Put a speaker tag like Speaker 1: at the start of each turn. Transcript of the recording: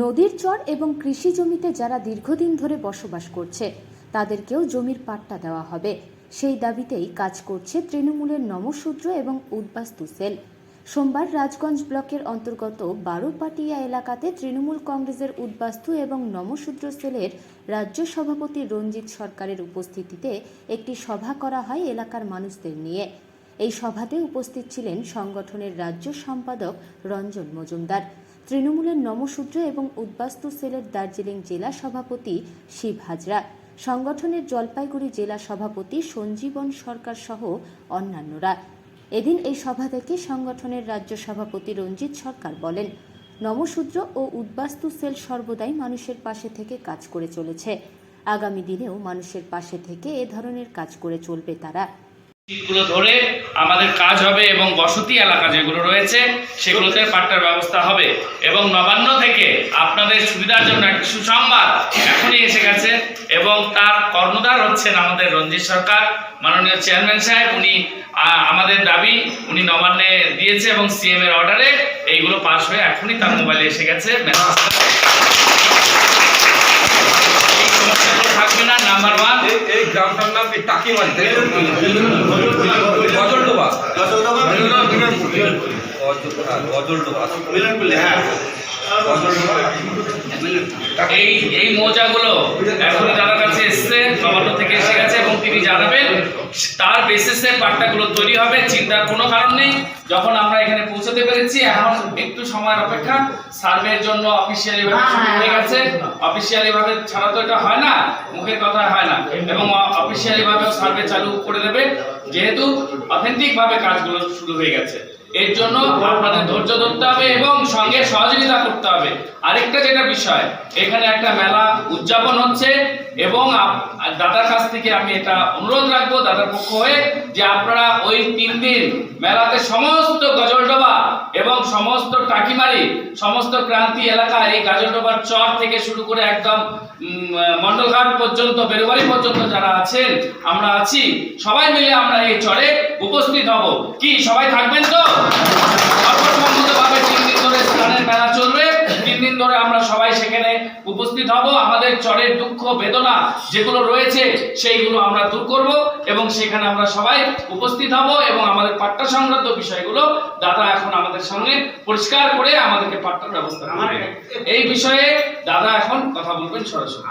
Speaker 1: নদীর চর এবং কৃষি জমিতে যারা দীর্ঘদিন ধরে বসবাস করছে, তাদেরকেও জমির পাট্টা দেওয়া হবে। সেই দাবিতেই কাজ করছে তৃণমূলের নমশূদ্র এবং উদ্বাস্তু সেল। সোমবার রাজগঞ্জ ব্লকের অন্তর্গত বারোপাটিয়া এলাকাতে তৃণমূল কংগ্রেসের উদ্বাস্তু এবং নমশূদ্র সেলের রাজ্য সভাপতি রঞ্জিত সরকারের উপস্থিতিতে একটি সভা করা হয় এলাকার মানুষদের নিয়ে। এই সভাতে উপস্থিত ছিলেন সংগঠনের রাজ্য সম্পাদক রঞ্জন মজুমদার। তৃণমূলের নমশূদ্র এবং উদ্বাস্তু সেলের দার্জিলিং জেলা সভাপতি শিব হাজরা। সংগঠনের জলপাইগুড়ি জেলা সভাপতি সঞ্জীবন সরকার সহ অন্যান্যরা। এদিন এই সভা থেকে সংগঠনের রাজ্য সভাপতি রঞ্জিত সরকার বলেন নমশূদ্র ও উদ্বাস্তু সেল সর্বদাই মানুষের পাশে থেকে কাজ করে চলেছে। আগামী দিনেও মানুষের পাশে থেকে এ ধরনের কাজ করে চলবে তারা।
Speaker 2: গুলো ধরে আমাদের কাজ হবে এবং বসতি এলাকা যেগুলো রয়েছে, সেগুলোতে পাট্টার ব্যবস্থা হবে। এবং নবান্ন থেকে আপনাদের সুবিধার জন্য একটা সুসংবাদ এখনই এসে গেছে এবং তার কর্ণধার হচ্ছেন আমাদের রঞ্জিত সরকার, মাননীয় চেয়ারম্যান সাহেব। উনি আমাদের দাবি, উনি নবান্নে দিয়েছে এবং সিএম এর অর্ডারে এইগুলো পাশ হয়ে এখনই তার মোবাইলে এসে গেছে। থাকবে না নাম্বার ওয়ান
Speaker 3: গ্রামটার নাম কি টাকিমারি তাই তো? গজলডোবা
Speaker 2: এই এই মৌজাগুলো এখন যারা কাছে এসছে থেকে এসে গেছে এবং তিনি জানাবেন, তার বেসিসে পাট্টাগুলো তৈরি হবে, চিন্তার কোনো কারণ নেই। যখন আমরা এখানে পৌঁছতে পেরেছি, এখন একটু সময়ের অপেক্ষা। সার্ভের জন্য অফিসিয়ালি ভাবে হয়ে গেছে। অফিসিয়ালি ভাবে ছাড়া তো এটা হয় না, মুখের কথা হয় না। এবং অফিসিয়ালি ভাবেও সার্ভে চালু করে দেবে। যেহেতু অথেন্টিক ভাবে কাজগুলো শুরু হয়ে গেছে। এর জন্য আপনাদের ধৈর্য ধরতে হবে এবং সঙ্গে সহযোগিতা করতে হবে। আরেকটা যেটা বিষয়, এখানে একটা মেলা উদযাপন হচ্ছে এবং দাদার কাছ থেকে আমি এটা অনুরোধ রাখব দাদার পক্ষ হয়ে যে আপনারা ওই তিন দিন মেলাতে সমস্ত গজলডোবা সমস্ত টাকিমারি, সমস্ত ক্রান্তি এলাকা এই গাজলডোবার চর থেকে শুরু করে একদম মন্ডলঘাট পর্যন্ত বেরুবাড়ি পর্যন্ত যারা আছেন, আমরা আছি। সবাই মিলে আমরা এই চরে উপস্থিত হব। কি, সবাই থাকবেন তো? উপস্থিত হব আমাদের চরের দুঃখ বেদনা যেগুলো রয়েছে সেইগুলো আমরা দূর করব এবং সেখানে আমরা সবাই উপস্থিত হব এবং আমাদের পাট্টা সংক্রান্ত বিষয়গুলো দাদা এখন আমাদের সামনে পরিষ্কার করে আমাদেরকে পাট্টার ব্যবস্থা এই বিষয়ে দাদা এখন কথা বলবেন সরাসরি।